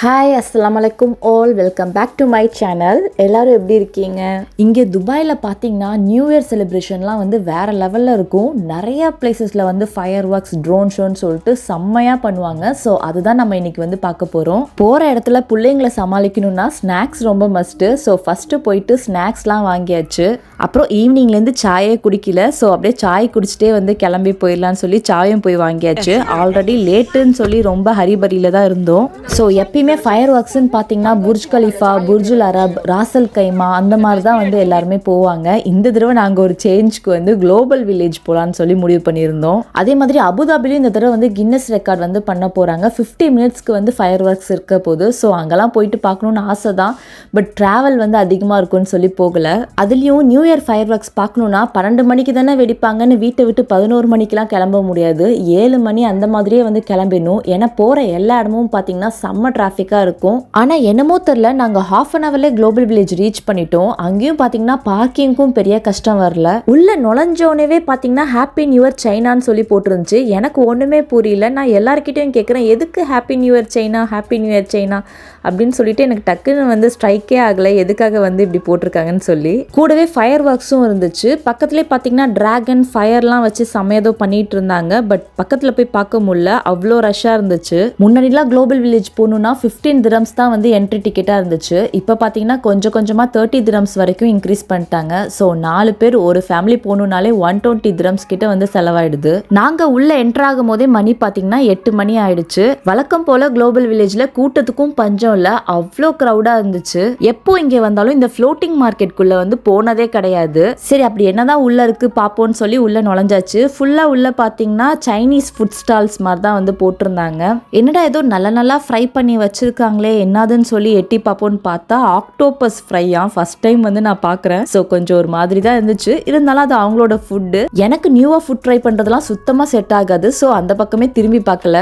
Hi அஸ்லாம் வலைக்கும் all welcome back to my channel எல்லோரும் எப்படி இருக்கீங்க? இங்கே துபாயில் பார்த்தீங்கன்னா நியூ இயர் செலிப்ரேஷன்லாம் வந்து வேறு லெவலில் இருக்கும். நிறையா பிளேசஸில் வந்து ஃபயர் ஒர்க்ஸ் ட்ரோன் ஷோன்னு சொல்லிட்டு செம்மையாக பண்ணுவாங்க. ஸோ அதுதான் நம்ம இன்றைக்கி வந்து பார்க்க போகிறோம் போகிற இடத்துல பிள்ளைங்களை சமாளிக்கணும்னா ஸ்நாக்ஸ் ரொம்ப மஸ்ட்டு ஸோ ஃபஸ்ட்டு போயிட்டு ஸ்நாக்ஸ்லாம் வாங்கியாச்சு. அப்புறம் ஈவினிங்லேருந்து சாயே குடிக்கல. ஸோ அப்படியே சாய் குடிச்சிட்டே வந்து கிளம்பி போயிடலான்னு சொல்லி சாயும் போய் வாங்கியாச்சு. ஆல்ரெடி லேட்டுன்னு சொல்லி ரொம்ப ஹரிபரியில் தான் இருந்தோம். ஸோ எப்பயும் ஃபயர் ஒர்க்ஸ்ன்னு பார்த்தீங்கன்னா Burj Khalifa Burj al Arab Ras al Khaimah அந்த மாதிரி தான் வந்து எல்லாருமே போவாங்க. இந்த தடவை நாங்கள் ஒரு சேஞ்ச்க்கு வந்து குளோபல் வில்லேஜ் போகலான்னு சொல்லி முடிவு பண்ணியிருந்தோம். அதே மாதிரி அபுதாபிலையும் இந்த தடவை வந்து கின்னஸ் ரெக்கார்ட் வந்து பண்ண போகிறாங்க ஃபிஃப்டி மினிட்ஸ்க்கு வந்து ஃபயர் ஒர்க்ஸ் இருக்க போது ஸோ அங்கெல்லாம் போயிட்டு பார்க்கணுன்னு ஆசை தான் பட் ட்ராவல் வந்து அதிகமாக இருக்கும்னு சொல்லி போகல. அதுலேயும் நியூ இயர் ஃபயர் ஒர்க்ஸ் பார்க்கணுன்னா பன்னெண்டு மணிக்கு தானே வெடிப்பாங்கன்னு வீட்டை விட்டு பதினோரு மணிக்கெலாம் கிளம்ப முடியாது. ஏழு மணி அந்த மாதிரியே வந்து கிளம்பிடணும். ஏன்னா போகிற எல்லா இடமும் பார்த்தீங்கன்னா செம்ம டிராஃபிக்காக இருக்கும். ஆனால் என்னமோ தெரில நாங்கள் ஹாஃப் அன் ஹவர்லேயே குளோபல் வில்லேஜ் ரீச் பண்ணிட்டோம். அங்கேயும் பார்த்தீங்கன்னா பார்க்கிங்க்கும் பெரிய கஷ்டம் வரல. உள்ள நுழைஞ்சோனவே பார்த்தீங்கன்னா ஹாப்பி நியூ இயர் சைனான்னு சொல்லி போட்டிருந்துச்சு. எனக்கு ஒன்றுமே புரியல. நான் எல்லாருக்கிட்டையும் கேட்குறேன் எதுக்கு happy new year China happy new year China அப்படின்னு சொல்லிட்டு எனக்கு டக்குன்னு வந்து ஸ்ட்ரைக்கே ஆகலை. எதுக்காக வந்து இப்படி போட்டிருக்காங்கன்னு சொல்லி. கூடவே ஃபயர் ஒர்க்ஸும் இருந்துச்சு. பக்கத்துலேயே பார்த்தீங்கன்னா டிராகன் ஃபயர்லாம் வச்சு சமையதோ பண்ணிட்டு இருந்தாங்க. பட் பக்கத்தில் போய் பார்க்க முடியல. அவ்வளோ ரஷ்ஷாக இருந்துச்சு. முன்னாடிலாம் குளோபல் வில்லேஜ் போகணுன்னா ஃபிஃப்டீன் திரம்ஸ் தான் வந்து என்ட்ரி டிக்கெட்டாக இருந்துச்சு. இப்போ பார்த்தீங்கன்னா கொஞ்சம் கொஞ்சமாக தேர்ட்டி திரம்ஸ் வரைக்கும் இன்க்ரீஸ் பண்ணிட்டாங்க. ஸோ நாலு பேர் ஒரு ஃபேமிலி போகணுன்னாலே ஒன் டுவெண்ட்டி திரம்ஸ் கிட்ட வந்து செலவாயிடுது. நாங்கள் உள்ளே என்ட்ரு ஆகும் போதே மணி பார்த்தீங்கன்னா எட்டு மணி ஆயிடுச்சு. வழக்கம் போல குளோபல் வில்லேஜில் கூட்டத்துக்கும் பஞ்சம் இல்லை. அவ்வளோ க்ரௌடாக இருந்துச்சு. எப்போ இங்கே வந்தாலும் இந்த ஃப்ளோட்டிங் மார்க்கெட்குள்ளே வந்து போனதே கிடையாது. சரி அப்படி என்னதான் உள்ளே இருக்குது பார்ப்போம்னு சொல்லி உள்ளே நுழைஞ்சாச்சு. ஃபுல்லாக உள்ளே பார்த்தீங்கன்னா சைனீஸ் ஃபுட் ஸ்டால்ஸ் மாதிரி தான் வந்து போட்டிருந்தாங்க. என்னடா ஏதோ நல்ல நல்லா ஃப்ரை பண்ணி வச்சு வச்சிருக்காங்களே என்னதுன்னு சொல்லி எட்டி பார்ப்போம்னு பார்த்தா ஆக்டோபஸ் ஃப்ரையா ஃபர்ஸ்ட் டைம் வந்து நான் பார்க்குறேன் ஸோ கொஞ்சம் ஒரு மாதிரி தான் இருந்துச்சு. இருந்தாலும் அது அவங்களோட ஃபுட்டு எனக்கு நியூவாக ஃபுட் ட்ரை பண்ணுறதுலாம் சுத்தமாக செட் ஆகாது. ஸோ அந்த பக்கமே திரும்பி பார்க்கல.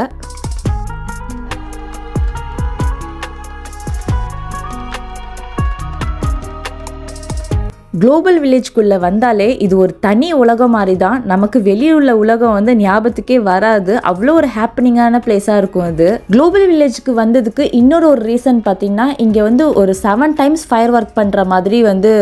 குளோபல் வில்லேஜ்குள்ளே வந்தாலே இது ஒரு தனி உலகம் மாதிரி தான் நமக்கு வெளியே உள்ள உலகம் வந்து ஞாபகத்துக்கே வராது. அவ்வளோ ஒரு ஹாப்பனிங்கான பிளேஸாக இருக்கும் அது குளோபல் வில்லேஜுக்கு வந்ததுக்கு இன்னொரு ஒரு ரீசன் பார்த்திங்கன்னா இங்கே வந்து ஒரு செவன் டைம்ஸ் ஃபயர் ஒர்க் பண்ணுற மாதிரி வந்து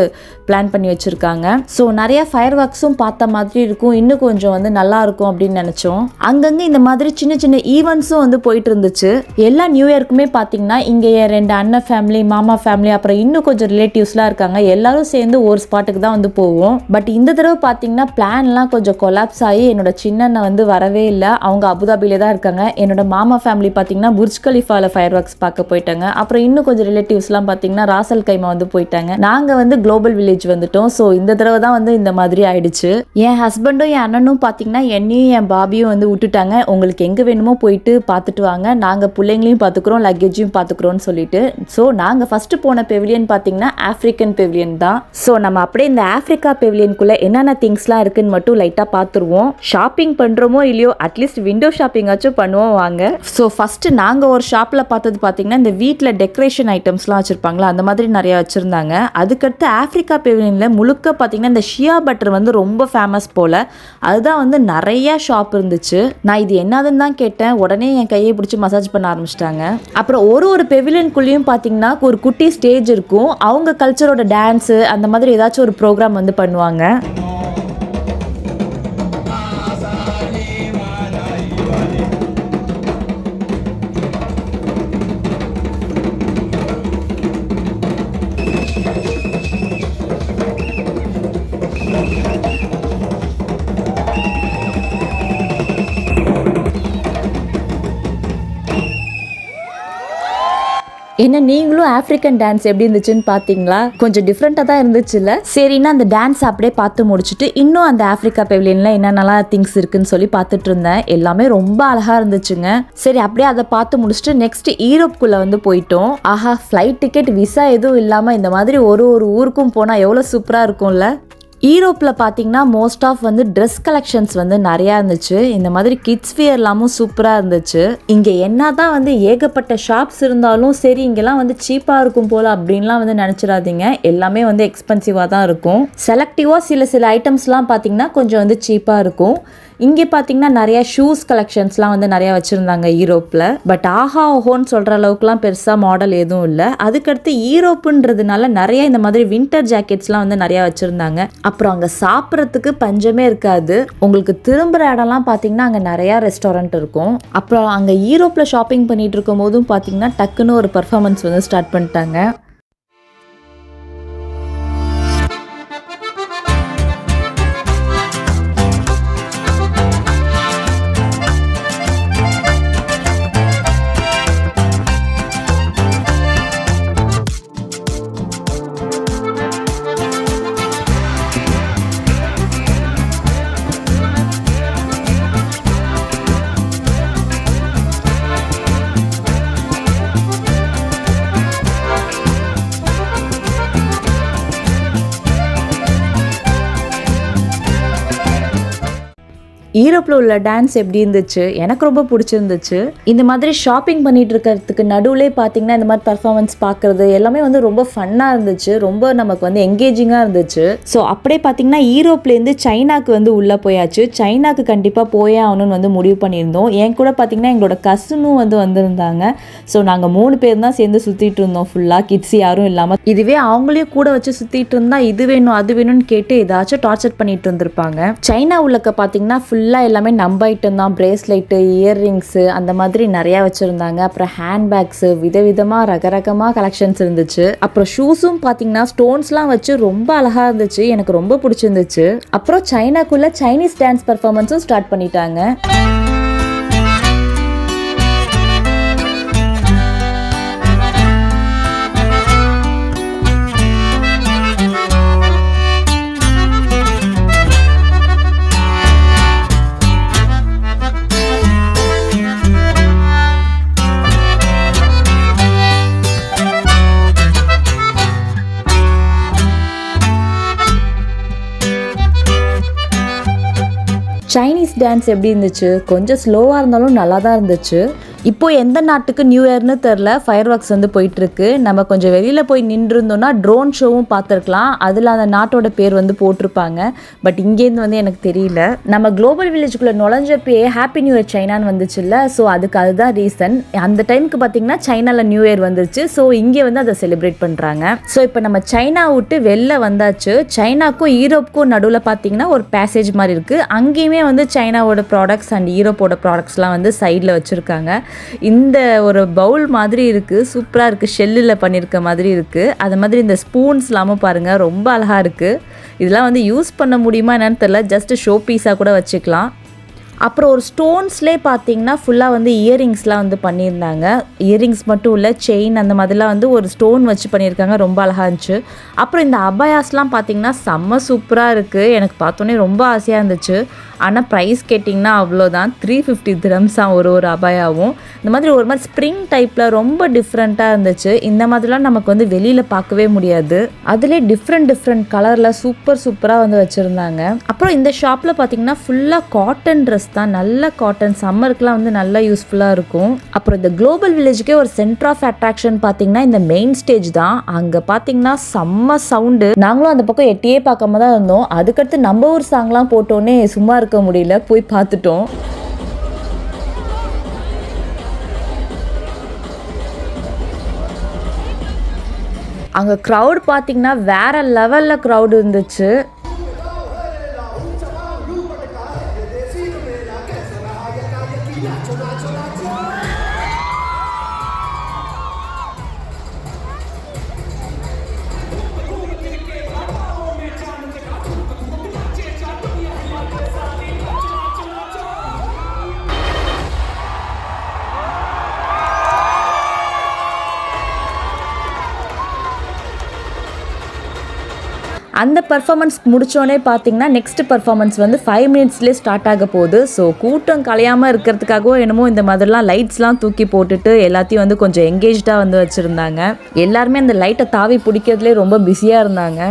பிளான் பண்ணி வச்சுருக்காங்க. ஸோ நிறைய ஃபயர் ஒர்க்ஸும் பார்த்த மாதிரி இருக்கும். இன்னும் கொஞ்சம் வந்து நல்லா இருக்கும் அப்படின்னு நினச்சோம். அங்கங்கே இந்த மாதிரி சின்ன சின்ன ஈவெண்ட்ஸும் வந்து போயிட்டு இருந்துச்சு. எல்லா நியூ இயர்க்குமே பார்த்தீங்கன்னா இங்கே ரெண்டு அண்ணன் ஃபேமிலி மாமா ஃபேமிலி அப்புறம் இன்னும் கொஞ்சம் ரிலேட்டிவ்ஸ்லாம் இருக்காங்க. எல்லாரும் சேர்ந்து ஒரு ஸ்பாட்டுக்கு தான் வந்து போவோம். பட் இந்த தடவை பார்த்தீங்கன்னா பிளான்லாம் கொஞ்சம் கொலாப்ஸ் ஆகி என்னோட சின்னண்ணை வந்து வரவே இல்லை. அவங்க அபுதாபிலே தான் இருக்காங்க. என்னோட மாமா ஃபேமிலி பார்த்தீங்கன்னா புர்ஜ் கலிஃபாவில் ஃபயர் ஒர்க்ஸ் பார்க்க போயிட்டாங்க. அப்புறம் இன்னும் கொஞ்சம் ரிலேட்டிவ்ஸ்லாம் பார்த்தீங்கன்னா ராசல் கைமா வந்து போயிட்டாங்க. நாங்கள் வந்து குளோபல் வில்லேஜ் வந்துட்டோம். ஸோ இந்த தடவை தான் வந்து இந்த மாதிரி ஆயிடுச்சு. என் ஹஸ்பண்டும் என் அண்ணனும் பார்த்தீங்கன்னா என்னையும் என் பாபியும் வந்து விட்டுட்டாங்க. உங்களுக்கு எங்கே வேணுமோ போயிட்டு பார்த்துட்டு வாங்க. நாங்கள் பிள்ளைங்களையும் பார்த்துக்குறோம் லக்கேஜையும் பார்த்துக்குறோம்னு சொல்லிட்டு. ஸோ நாங்கள் ஃபஸ்ட்டு போன பெவிலியன் பார்த்தீங்கன்னா ஆஃப்ரிக்கன் பெவிலியன் தான். ஸோ நம்ம நம்ம அப்படியே இந்த ஆஃப்ரிக்கா பெவிலியனுக்குள்ளே என்னென்ன திங்ஸ்லாம் இருக்குன்னு மட்டும் லைட்டாக பார்த்துருவோம். ஷாப்பிங் பண்ணுறோமோ இல்லையோ அட்லீஸ்ட் விண்டோ ஷாப்பிங்காச்சும் பண்ணுவோம் வாங்க. ஸோ ஃபஸ்ட்டு நாங்கள் ஒரு ஷாப்பில் பார்த்தது பார்த்தீங்கன்னா இந்த வீட்டில் டெக்கரேஷன் ஐட்டம்ஸ்லாம் வச்சுருப்பாங்களா அந்த மாதிரி நிறையா வச்சுருந்தாங்க. அதுக்கடுத்து ஆஃப்ரிக்கா பெவிலியனில் முழுக்க பார்த்தீங்கன்னா இந்த ஷியா பட்டர் வந்து ரொம்ப ஃபேமஸ் போல். அதுதான் வந்து நிறையா ஷாப் இருந்துச்சு. நான் இது என்னதுன்னு தான் கேட்டேன். உடனே என் கையை பிடிச்சி மசாஜ் பண்ண ஆரம்பிச்சிட்டாங்க. அப்புறம் ஒரு ஒரு பெவிலியனுக்குள்ளேயும் பார்த்தீங்கன்னா ஒரு குட்டி ஸ்டேஜ் இருக்கும். அவங்க கல்ச்சரோட டான்ஸு அந்த மாதிரி ஏதாச்சும் ஒரு ப்ரோக்ராம் வந்து பண்ணுவாங்க. என்ன நீங்களும் ஆப்பிரிக்கன் டான்ஸ் எப்படி இருந்துச்சுன்னு பார்த்தீங்களா கொஞ்சம் டிஃப்ரெண்ட்டாக தான் இருந்துச்சுல்ல? சரின்னா அந்த டான்ஸ் அப்படியே பார்த்து முடிச்சுட்டு இன்னும் அந்த ஆப்பிரிக்கா பெவிலியனில் என்னென்னலாம் திங்ஸ் இருக்குன்னு சொல்லி பார்த்துட்டு இருந்தேன். எல்லாமே ரொம்ப அழகாக இருந்துச்சுங்க. சரி அப்படியே அதை பார்த்து முடிச்சுட்டு நெக்ஸ்ட் ஈரோப்குள்ளே வந்து போயிட்டோம். ஆஹா ஃப்ளைட் டிக்கெட் விசா எதுவும் இல்லாமல் இந்த மாதிரி ஒரு ஒரு ஊருக்கும் போனால் எவ்வளோ சூப்பராக இருக்கும்ல? ஈரோப்பில் பார்த்தீங்கன்னா மோஸ்ட் ஆஃப் வந்து ட்ரெஸ் கலெக்ஷன்ஸ் வந்து நிறையா இருந்துச்சு. இந்த மாதிரி கிட்ஸ் வியர்லாமும் சூப்பராக இருந்துச்சு. இங்கே என்ன தான் வந்து ஏகப்பட்ட ஷாப்ஸ் இருந்தாலும் சரி இங்கெல்லாம் வந்து சீப்பாக இருக்கும் போல் அப்படின்லாம் வந்து நினச்சிடாதீங்க. எல்லாமே வந்து எக்ஸ்பென்சிவாக தான் இருக்கும். செலக்டிவாக சில சில ஐட்டம்ஸ்லாம் பார்த்தீங்கன்னா கொஞ்சம் வந்து சீப்பாக இருக்கும். இங்கே பார்த்தீங்கன்னா நிறைய ஷூஸ் கலெக்ஷன்ஸ்லாம் வந்து நிறையா வச்சுருந்தாங்க ஈரோப்பில். பட் ஆஹா ஓஹோன்னு சொல்கிற அளவுக்குலாம் பெருசாக மாடல் எதுவும் இல்லை. அதுக்கடுத்து ஈரோப்புன்றதுனால நிறைய இந்த மாதிரி வின்டர் ஜாக்கெட்ஸ்லாம் வந்து நிறையா வச்சுருந்தாங்க. அப்புறம் அங்கே சாப்பிட்றதுக்கு பஞ்சமே இருக்காது. உங்களுக்கு திரும்புகிற இடம்லாம் பார்த்தீங்கன்னா அங்கே நிறையா ரெஸ்டாரண்ட் இருக்கும். அப்புறம் அங்கே ஈரோப்பில் ஷாப்பிங் பண்ணிகிட்டு இருக்கும் போதும் பார்த்தீங்கன்னா டக்குன்னு ஒரு பர்ஃபார்மன்ஸ் வந்து ஸ்டார்ட் பண்ணிட்டாங்க. ஈரோப்பில் உள்ள டான்ஸ் எப்படி இருந்துச்சு? எனக்கு ரொம்ப பிடிச்சிருந்துச்சு. இந்த மாதிரி ஷாப்பிங் பண்ணிட்டு இருக்கிறதுக்கு நடுவில் பார்த்தீங்கன்னா இந்த மாதிரி பர்ஃபார்மன்ஸ் பார்க்குறது எல்லாமே வந்து ரொம்ப ஃபன்னாக இருந்துச்சு. ரொம்ப நமக்கு வந்து எங்கேஜிங்காக இருந்துச்சு. ஸோ அப்படியே பார்த்தீங்கன்னா ஈரோப்லேருந்து சைனாக்கு வந்து உள்ளே போயாச்சு. சைனாக்கு கண்டிப்பாக போயே ஆகணும்னு வந்து முடிவு பண்ணியிருந்தோம். என் கூட பார்த்தீங்கன்னா எங்களோட கசனும் வந்து வந்திருந்தாங்க. ஸோ நாங்கள் மூணு பேர் தான் சேர்ந்து சுற்றிட்டு இருந்தோம் ஃபுல்லாக கிட்ஸ் யாரும் இல்லாமல் இதுவே அவங்களையும் கூட வச்சு சுற்றிட்டு இருந்தால் இது வேணும் அது வேணும்னு கேட்டு ஏதாச்சும் டார்ச்சர் பண்ணிட்டு இருந்திருப்பாங்க. சைனா உள்ளக்க பார்த்தீங்கன்னா ஃபுல் ஃபுல்லாக எல்லாமே நம்ப ஐட்டம் தான். ப்ரேஸ்லெட்டு இயர்ரிங்ஸு அந்த மாதிரி நிறையா வச்சுருந்தாங்க. அப்புறம் ஹேண்ட்பேக்ஸு விதவிதமாக ரகரகமாக கலெக்ஷன்ஸ் இருந்துச்சு. அப்புறம் ஷூஸும் பார்த்தீங்கன்னா ஸ்டோன்ஸ்லாம் வச்சு ரொம்ப அழகாக இருந்துச்சு. எனக்கு ரொம்ப பிடிச்சிருந்துச்சு. அப்புறம் சைனாக்குள்ளே சைனீஸ் டான்ஸ் பர்ஃபார்மன்ஸும் ஸ்டார்ட் பண்ணிட்டாங்க. டான்ஸ் எப்படி இருந்துச்சு? கொஞ்சம் ஸ்லோவாக இருந்தாலும் நல்லா தான் இருந்துச்சு. இப்போ எந்த நாட்டுக்கு நியூ இயர்னு தெரில ஃபயர் ஒர்க்ஸ் வந்து போயிட்டுருக்கு. நம்ம கொஞ்சம் வெளியில் போய் நின்றுருந்தோம்னா ட்ரோன் ஷோவும் பார்த்துருக்கலாம். அதில் அந்த நாட்டோட பேர் வந்து போட்டிருப்பாங்க. பட் இங்கேருந்து வந்து எனக்கு தெரியல. நம்ம குளோபல் வில்லேஜுக்குள்ளே நுழைஞ்சப்பயே ஹாப்பி நியூ இயர் சைனான்னு வந்துச்சுல்ல ஸோ அதுக்கு அதுதான் ரீசன் அந்த டைமுக்கு பார்த்தீங்கன்னா சைனாவில் நியூ இயர் வந்துருச்சு. ஸோ இங்கே வந்து அதை செலிப்ரேட் பண்ணுறாங்க ஸோ இப்போ நம்ம சைனா விட்டு வெளில வந்தாச்சு. சைனாக்கும் ஈரோப்புக்கும் நடுவில் பார்த்தீங்கன்னா ஒரு பேசேஜ் மாதிரி இருக்குது அங்கேயுமே வந்து சைனாவோட ப்ராடக்ட்ஸ் அண்ட் ஈரோப்போட ப்ராடக்ட்ஸ்லாம் வந்து சைடில் வச்சுருக்காங்க. இந்த ஒரு பவுல் மாதிரி இருக்குது சூப்பராக இருக்குது ஷெல்லில் பண்ணியிருக்க மாதிரி இருக்குது அது மாதிரி இந்த ஸ்பூன்ஸ் இல்லாமல் பாருங்கள் ரொம்ப அழகாக இருக்குது இதெல்லாம் வந்து யூஸ் பண்ண முடியுமா என்னன்னு தெரில ஜஸ்ட்டு ஷோ பீஸாக கூட வச்சுக்கலாம். அப்புறம் ஒரு ஸ்டோன்ஸ்லேயே பார்த்தீங்கன்னா ஃபுல்லாக வந்து இயரிங்ஸ்லாம் வந்து பண்ணியிருந்தாங்க. இயரிங்ஸ் மட்டும் இல்லை செயின் அந்த மாதிரிலாம் வந்து ஒரு ஸ்டோன் வச்சு பண்ணியிருக்காங்க ரொம்ப அழகாக இருந்துச்சு. அப்புறம் இந்த அபாயாஸ்லாம் பார்த்தீங்கன்னா செம்ம சூப்பராக இருக்குது எனக்கு பார்த்தோன்னே ரொம்ப ஆசையாக இருந்துச்சு. ஆனால் ப்ரைஸ் கேட்டிங்கன்னா அவ்வளோதான் த்ரீ ஃபிஃப்டி திரம்ஸாக ஒரு ஒரு அபாயாவும். இந்த மாதிரி ஒரு மாதிரி ஸ்ப்ரிங் டைப்பில் ரொம்ப டிஃப்ரெண்ட்டாக இருந்துச்சு. இந்த மாதிரிலாம் நமக்கு வந்து வெளியில் பார்க்கவே முடியாது. அதிலே டிஃப்ரெண்ட் டிஃப்ரெண்ட் கலரில் சூப்பர் சூப்பராக வந்து வச்சுருந்தாங்க. அப்புறம் இந்த ஷாப்பில் பார்த்தீங்கன்னா ஃபுல்லாக காட்டன் ட்ரெஸ் தான். நல்ல காட்டன் சம்மருக்குலாம் வந்து நல்லா யூஸ்ஃபுல்லாக இருக்கும். அப்புறம் இந்த குளோபல் வில்லேஜுக்கே ஒரு சென்டர் ஆஃப் அட்ராக்ஷன் பார்த்தீங்கன்னா இந்த மெயின் ஸ்டேஜ் தான். அங்கே பார்த்தீங்கன்னா செம்ம சவுண்டு நாங்களும் அந்த பக்கம் எட்டியே பார்க்காம தான் இருந்தோம். அதுக்கடுத்து நம்ம ஊர் சாங்லாம் போட்டோன்னே சும்மா இருக்க முடியல. போய் பார்த்துட்டோம். அங்கே க்ரௌட் பார்த்தீங்கன்னா வேற லெவலில் க்ரௌடு இருந்துச்சு. அந்த பர்ஃபார்மன்ஸ் முடித்தோடனே பார்த்தீங்கன்னா நெக்ஸ்ட் பர்ஃபார்மன்ஸ் வந்து ஃபைவ் மினிட்ஸ்லேயே ஸ்டார்ட் ஆக போகுது. ஸோ கூட்டம் கலையாமல் இருக்கிறதுக்காகவோ என்னமோ இந்த மாதிரிலாம் லைட்ஸ்லாம் தூக்கி போட்டுட்டு எல்லாத்தையும் வந்து கொஞ்சம் எங்கேஜ்டாக வந்து வச்சுருந்தாங்க. எல்லாருமே அந்த லைட்டை தாவி பிடிக்கிறதுலே ரொம்ப பிஸியாக இருந்தாங்க.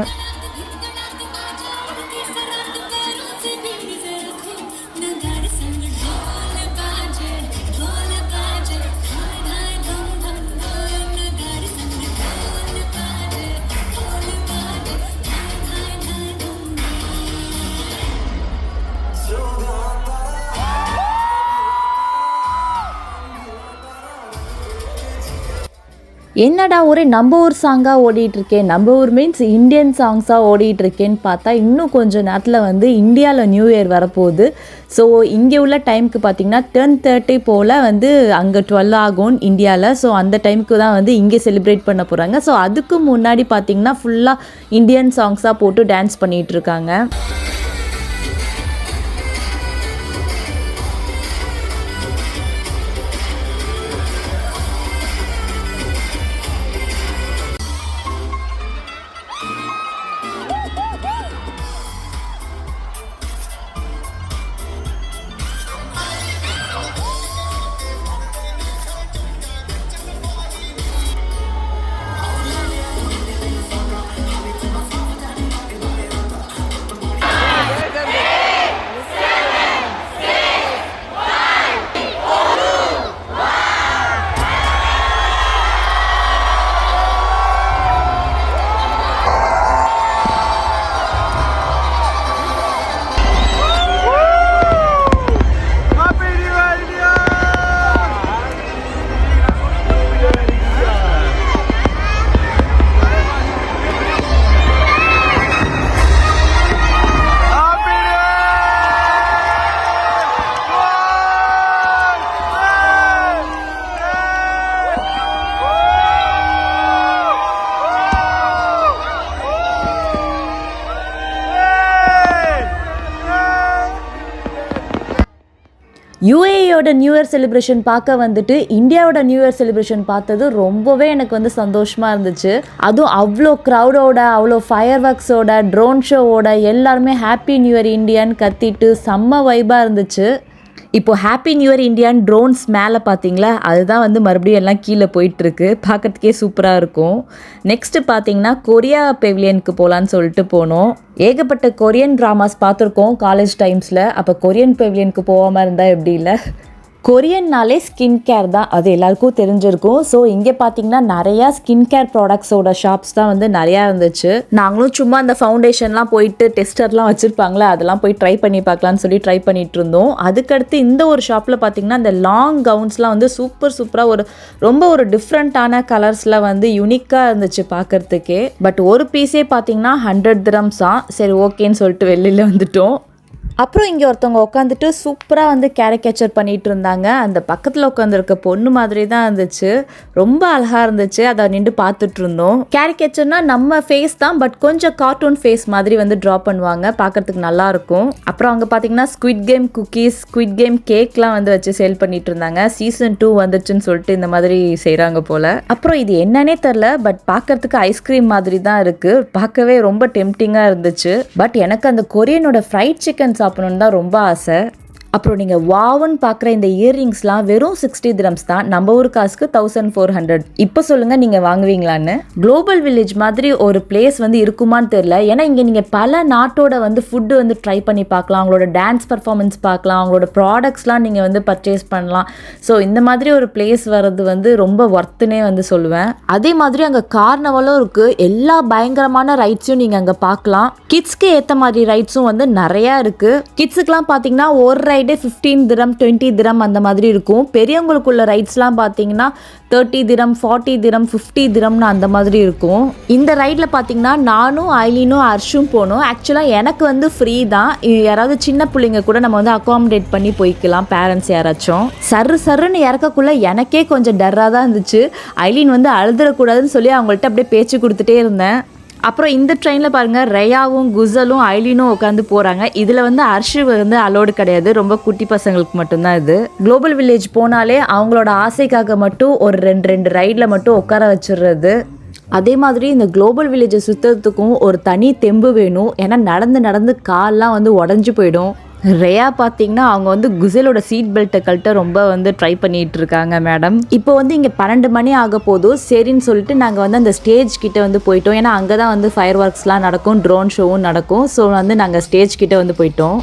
என்னடா ஒரே நம்ம ஊர் சாங்காக ஓடிட்டுருக்கேன் நம்ம ஊர் மீன்ஸ் இந்தியன் சாங்ஸாக ஓடிட்டுருக்கேன்னு பார்த்தா இன்னும் கொஞ்சம் நேரத்தில் வந்து இந்தியாவில் நியூ இயர் வரப்போகுது. ஸோ இங்கே உள்ள டைமுக்கு பார்த்தீங்கன்னா டென் தேர்ட்டி போல் வந்து அங்கே டுவெல் ஆகும் இந்தியாவில் ஸோ அந்த டைமுக்கு தான் வந்து இங்கே செலிப்ரேட் பண்ண போகிறாங்க ஸோ அதுக்கு முன்னாடி பார்த்திங்கன்னா ஃபுல்லாக இந்தியன் சாங்ஸாக போட்டு டான்ஸ் பண்ணிகிட்டு இந்தியாவோட நியூ இயர் செலிப்ரேஷன் பார்க்க வந்துட்டு இந்தியாவோட நியூ இயர் செலிப்ரேஷன் பார்த்தது ரொம்பவே எனக்கு வந்து சந்தோஷமாக இருந்துச்சு. அதுவும் அவ்வளோ க்ரௌடோட அவ்வளோ ஃபயர் ஒர்க்ஸோட ட்ரோன் ஷோவோட எல்லாருமே ஹாப்பி நியூ இயர் இந்தியான்னு கத்திட்டு செம்ம வைபாக இருந்துச்சு. இப்போ ஹாப்பி நியூ இயர் இந்தியான் ட்ரோன்ஸ் மேலே பார்த்தீங்களா? அதுதான் வந்து மறுபடியும் எல்லாம் கீழே போயிட்டுருக்கு. பார்க்கறதுக்கே சூப்பராக இருக்கும். நெக்ஸ்ட்டு பார்த்தீங்கன்னா கொரியா பெவிலியனுக்கு போகலான்னு சொல்லிட்டு போனோம். ஏகப்பட்ட கொரியன் ட்ராமாஸ் பார்த்துருக்கோம் காலேஜ் டைம்ஸில் அப்போ கொரியன் பெவிலியனுக்கு போகாமல் இருந்தால் எப்படி இல்லை? கொரியன்னாலே ஸ்கின் கேர் தான். அது எல்லாருக்கும் தெரிஞ்சிருக்கும். ஸோ இங்கே பார்த்தீங்கன்னா நிறையா ஸ்கின் கேர் ப்ராடக்ட்ஸோட ஷாப்ஸ் தான் வந்து நிறையா இருந்துச்சு. நாங்களும் சும்மா அந்த ஃபவுண்டேஷன்லாம் போயிட்டு டெஸ்டர்லாம் வச்சுருப்பாங்களே அதெல்லாம் போய் ட்ரை பண்ணி பார்க்கலான்னு சொல்லி ட்ரை பண்ணிட்டு இருந்தோம். அதுக்கடுத்து இந்த ஒரு ஷாப்பில் பார்த்தீங்கன்னா இந்த லாங் கவுன்ஸ்லாம் வந்து சூப்பர் சூப்பராக ஒரு ரொம்ப ஒரு டிஃப்ரெண்ட்டான கலர்ஸில் வந்து யூனிக்காக இருந்துச்சு பார்க்கறதுக்கே பட் ஒரு பீஸே பார்த்தீங்கன்னா ஹண்ட்ரட் திரம்ஸ் தான் சரி ஓகேன்னு சொல்லிட்டு வெளியில் வந்துட்டோம். அப்புறம் இங்கே ஒருத்தவங்க உட்காந்துட்டு சூப்பராக வந்து கேரக்கேச்சர் பண்ணிகிட்டு இருந்தாங்க. அந்த பக்கத்தில் உட்காந்துருக்க பொண்ணு மாதிரி தான் இருந்துச்சு. ரொம்ப அழகாக இருந்துச்சு. அதை நின்று பார்த்துட்டு இருந்தோம். கேரக்கேச்சர்னா நம்ம ஃபேஸ் தான் பட் கொஞ்சம் கார்ட்டூன் ஃபேஸ் மாதிரி வந்து ட்ரா பண்ணுவாங்க. பார்க்கறதுக்கு நல்லாயிருக்கும் அப்புறம் அங்கே பார்த்தீங்கன்னா Squid Game cookies Squid Game கேக்லாம் வந்து வச்சு சேல் பண்ணிட்டு இருந்தாங்க. சீசன் டூ வந்துச்சுன்னு சொல்லிட்டு இந்த மாதிரி செய்கிறாங்க போல். அப்புறம் இது என்னன்னே தெரில பட் பார்க்கறதுக்கு ஐஸ்கிரீம் மாதிரி தான் இருக்குது பார்க்கவே ரொம்ப டெம்டிங்காக இருந்துச்சு. பட் எனக்கு அந்த கொரியனோட ஃப்ரைட் சிக்கன் சாப்பிடணுன்னு தான் ரொம்ப ஆசை. அப்புறம் நீங்கள் வாவன் பார்க்குற இந்த இயர்ரிங்ஸ்லாம் வெறும் சிக்ஸ்டி திரம்ஸ் தான். நம்ம ஊர் காசுக்கு தௌசண்ட் ஃபோர் ஹண்ட்ரட் இப்போ சொல்லுங்கள் நீங்கள் வாங்குவீங்களான்னு. குளோபல் வில்லேஜ் மாதிரி ஒரு பிளேஸ் வந்து இருக்குமான்னு தெரில ஏன்னா இங்கே நீங்கள் பல நாட்டோட வந்து ஃபுட்டு வந்து ட்ரை பண்ணி பார்க்கலாம். அவங்களோட டான்ஸ் பர்ஃபார்மன்ஸ் பார்க்கலாம். அவங்களோட ப்ராடக்ட்ஸ்லாம் நீங்கள் வந்து பர்ச்சேஸ் பண்ணலாம். ஸோ இந்த மாதிரி ஒரு பிளேஸ் வர்றது வந்து ரொம்ப ஒர்த்துனே வந்து சொல்லுவேன். அதே மாதிரி அங்கே கார்னவலும் இருக்குது எல்லா பயங்கரமான ரைட்ஸையும் நீங்கள் அங்கே பார்க்கலாம். கிட்ஸ்க்கு ஏற்ற மாதிரி ரைட்ஸும் வந்து நிறையா இருக்குது கிட்ஸுக்கெலாம் பார்த்தீங்கன்னா ஒரு ride fifteen dirham twenty dirham அந்த மாதிரி இருக்கும். பெரியவங்களுக்குள்ள ரைட்ஸ்லாம் பார்த்தீங்கன்னா thirty dirham forty dirham fifty திரம்னு அந்த மாதிரி இருக்கும். இந்த ரைடில் பார்த்தீங்கன்னா நானும் ஐலினும் அர்ஷும் போனோம். ஆக்சுவலாக எனக்கு வந்து ஃப்ரீ தான். யாராவது சின்ன பிள்ளைங்க கூட நம்ம வந்து அகாமடேட் பண்ணி போய்க்கலாம் பேரண்ட்ஸ் யாராச்சும். சர்ரு சர்ருன்னு இறக்கக்குள்ள எனக்கே கொஞ்சம் டர்ராக தான் இருந்துச்சு. ஐலின் வந்து அழுதுறக்கூடாதுன்னு சொல்லி அவங்கள்ட்ட அப்படியே பேச்சு கொடுத்துட்டே இருந்தேன். அப்புறம் இந்த ட்ரெயினில் பாருங்கள் ரயாவும் குசலும் ஐலினும் உட்காந்து போகிறாங்க இதில் வந்து அர்ஷு வந்து அலோடு கிடையாது. ரொம்ப குட்டி பசங்களுக்கு மட்டும்தான் இது. குளோபல் வில்லேஜ் போனாலே அவங்களோட ஆசைக்காக மட்டும் ஒரு ரெண்டு ரெண்டு ரைடில் மட்டும் உட்கார வச்சிடுறது. அதே மாதிரி இந்த குளோபல் வில்லேஜை சுற்றுறதுக்கும் ஒரு தனி தெம்பு வேணும். ஏன்னா நடந்து நடந்து கால்லாம் வந்து உடஞ்சி போயிடும். ரேயா பார்த்தீங்கன்னா அவங்க வந்து குசேலோட சீட் பெல்ட்டை கழட்ட ரொம்ப வந்து ட்ரை பண்ணிட்டு இருக்காங்க மேடம் இப்போ வந்து இங்கே பன்னெண்டு மணி ஆக போதும் சரின்னு சொல்லிட்டு நாங்கள் வந்து அந்த ஸ்டேஜ் கிட்ட வந்து போயிட்டோம். ஏன்னா அங்கே தான் வந்து ஃபயர் ஒர்க்ஸ்லாம் நடக்கும் ட்ரோன் ஷோவும் நடக்கும். ஸோ வந்து நாங்கள் ஸ்டேஜ் கிட்ட வந்து போயிட்டோம்.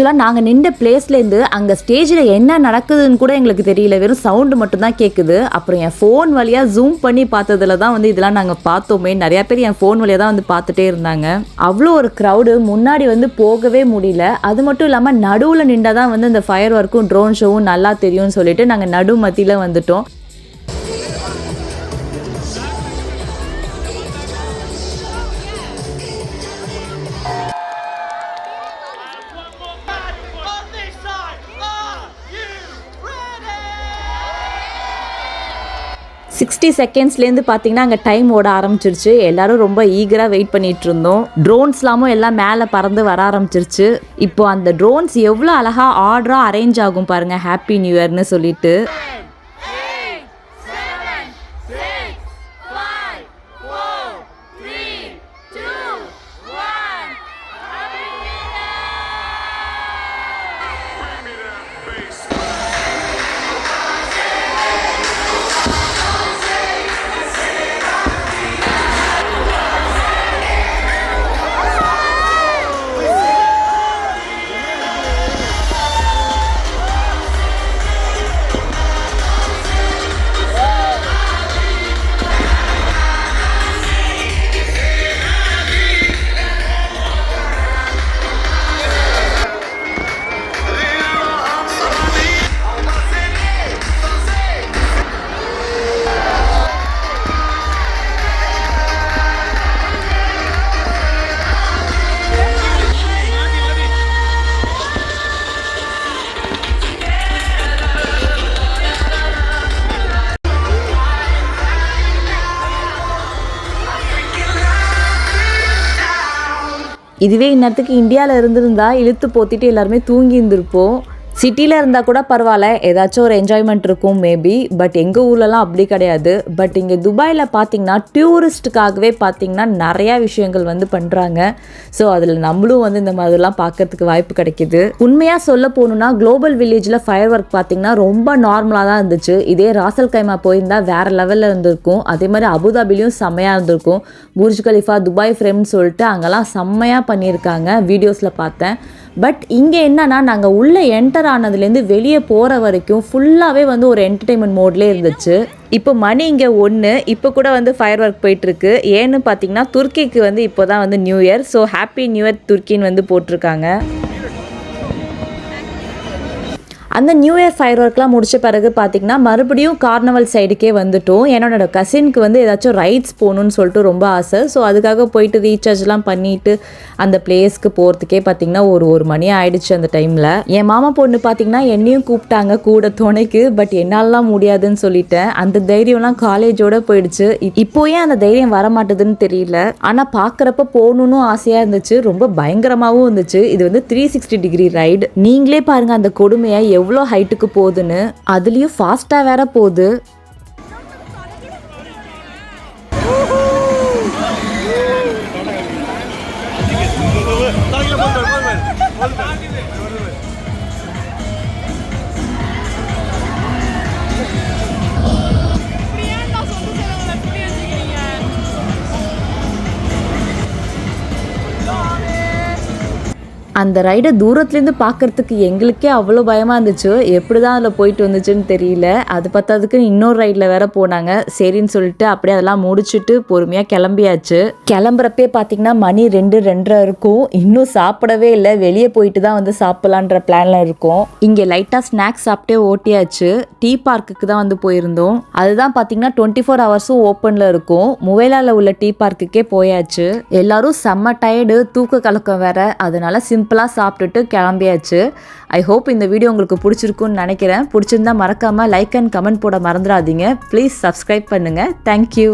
ஆக்சுவலாக நாங்கள் நின்ற பிளேஸ்லேருந்து அங்கே ஸ்டேஜில் என்ன நடக்குதுன்னு கூட எங்களுக்கு தெரியல. வெறும் சவுண்டு மட்டும்தான் கேட்குது அப்புறம் என் ஃபோன் வழியாக ஜூம் பண்ணி பார்த்ததுல தான் வந்து இதெல்லாம் நாங்கள் பார்த்தோமே. நிறையா பேர் என் ஃபோன் வழியாக தான் வந்து பார்த்துட்டே இருந்தாங்க. அவ்வளோ ஒரு க்ரௌடு முன்னாடி வந்து போகவே முடியல. அது மட்டும் இல்லாமல் நடுவில் நின்றால் தான் வந்து இந்த ஃபயர் ஒர்க்கும் ட்ரோன் ஷோவும் நல்லா தெரியும்னு சொல்லிட்டு நாங்கள் நடு மத்தியில் வந்துட்டோம். சிக்ஸ்டி செகண்ட்ஸ்லேருந்து பார்த்தீங்கன்னா அங்கே டைம் ஓட ஆரம்பிச்சிருச்சு. எல்லாரும் ரொம்ப ஈகராக வெயிட் பண்ணிட்டு இருந்தோம் ட்ரோன்ஸ்லாமும் எல்லாம் மேலே பறந்து வர ஆரம்பிச்சிருச்சு. இப்போ அந்த ட்ரோன்ஸ் எவ்வளோ அழகாக ஆர்டராக அரேஞ்ச் ஆகும் பாருங்க ஹாப்பி நியூ இயர்னு சொல்லிட்டு. இதுவே இந்நேரத்துக்கு இந்தியாவில் இருந்திருந்தா இழுத்து போத்திட்டு எல்லாருமே தூங்கி இருந்திருப்போம். சிட்டியில் இருந்தால் கூட பரவாயில்ல. ஏதாச்சும் ஒரு என்ஜாய்மெண்ட் இருக்கும் மேபி பட் எங்கள் ஊர்லலாம் அப்படி கிடையாது. பட் இங்கே துபாயில் பார்த்தீங்கன்னா டூரிஸ்ட்டுக்காகவே பார்த்திங்கன்னா நிறையா விஷயங்கள் வந்து பண்ணுறாங்க ஸோ அதில் நம்மளும் வந்து இந்த மாதிரிலாம் பார்க்கறதுக்கு வாய்ப்பு கிடைக்கிது. உண்மையாக சொல்ல போகணுன்னா குளோபல் வில்லேஜில் ஃபயர் ஒர்க் பார்த்திங்கன்னா ரொம்ப நார்மலாக தான் இருந்துச்சு. இதே ராசல் கைமா போயிருந்தால் வேறு லெவலில் இருந்திருக்கும். அதே மாதிரி அபுதாபிலையும் செம்மையாக இருந்திருக்கும். புர்ஜ் கலிஃபா துபாய் ஃப்ரெம்னு சொல்லிட்டு அங்கெல்லாம் செம்மையாக பண்ணியிருக்காங்க. வீடியோஸில் பார்த்தேன். பட் இங்கே என்னன்னா நாங்கள் உள்ளே என்டர் ஆனதுலேருந்து வெளியே போகிற வரைக்கும் ஃபுல்லாகவே வந்து ஒரு என்டர்டெயின்மெண்ட் மோட்லேயே இருந்துச்சு. இப்போ மணி இங்கே ஒன்று இப்போ கூட வந்து ஃபயர் ஒர்க் போயிட்டுருக்கு. ஏன்னு பார்த்தீங்கன்னா துர்க்கிக்கு வந்து இப்போ தான் வந்து new year so happy new year துர்க்கின்னு வந்து போட்டிருக்காங்க. அந்த நியூ இயர் ஃபயர் ஒர்க்லாம் முடிச்ச பிறகு பார்த்தீங்கன்னா மறுபடியும் கார்னவல் சைடுக்கே வந்துட்டோம். என்னோட கசினுக்கு வந்து ஏதாச்சும் ரைட்ஸ் போகணுன்னு சொல்லிட்டு ரொம்ப ஆசை. ஸோ அதுக்காக போயிட்டு ரீசார்ஜ்லாம் பண்ணிட்டு அந்த பிளேஸ்க்கு போகிறதுக்கே பார்த்தீங்கன்னா ஒரு ஒரு மணி ஆயிடுச்சு அந்த டைமில் என் மாமா பொண்ணு பார்த்தீங்கன்னா என்னையும் கூப்பிட்டாங்க கூட துணைக்கு பட் என்னாலலாம் முடியாதுன்னு சொல்லிட்டேன். அந்த தைரியம்லாம் காலேஜோட போயிடுச்சு. இப்போயே இப்போ ஏன் அந்த தைரியம் வர மாட்டேதுன்னு தெரியல. ஆனால் பார்க்குறப்ப போகணுன்னு ஆசையாக இருந்துச்சு. ரொம்ப பயங்கரமாகவும் இருந்துச்சு. இது வந்து த்ரீ சிக்ஸ்டி டிகிரி ரைடு நீங்களே பாருங்கள் அந்த கொடுமையை எவ்வளோ ஹைட்டுக்கு போகுதுன்னு அதுலேயும் ஃபாஸ்ட்டாக வேற போகுது. அந்த ரைடை தூரத்துலேருந்து பார்க்கறதுக்கு எங்களுக்கே அவ்வளோ பயமாக இருந்துச்சு. எப்படி தான் அதில் போயிட்டு வந்துச்சுன்னு தெரியல. அது பத்தாததுக்கு இன்னொரு ரைடில் வேற போனாங்க. சரின்னு சொல்லிட்டு அப்படியே அதெல்லாம் முடிச்சுட்டு பொறுமையாக கிளம்பியாச்சு. கிளம்புறப்பே பார்த்தீங்கன்னா மணி ரெண்டு ரெண்டரை இருக்கும். இன்னும் சாப்பிடவே இல்லை. வெளியே போயிட்டு தான் வந்து சாப்பிட்லான்ற பிளானில் இருக்கோம். இங்கே லைட்டாக ஸ்நாக்ஸ் சாப்பிட்டே ஓட்டியாச்சு. டீ பார்க்குக்கு தான் வந்து போயிருந்தோம். அதுதான் பார்த்தீங்கன்னா டுவெண்ட்டி ஃபோர் ஹவர்ஸும் ஓப்பனில் இருக்கும். முவேலாவில் உள்ள டீ பார்க்குக்கே போயாச்சு. எல்லாரும் செம்ம டயர்டு தூக்க கலக்கம் வேற. அதனால சிம்பிளாக சாப்பிட்டுட்டு கிளம்பியாச்சு. ஐ ஹோப் இந்த வீடியோ உங்களுக்கு பிடிச்சிருக்குன்னு நினைக்கிறேன். பிடிச்சிருந்தா மறக்காமல் லைக் அண்ட் கமெண்ட் போட மறந்துடாதீங்க. ப்ளீஸ் சப்ஸ்கிரைப் பண்ணுங்கள் தேங்க்யூ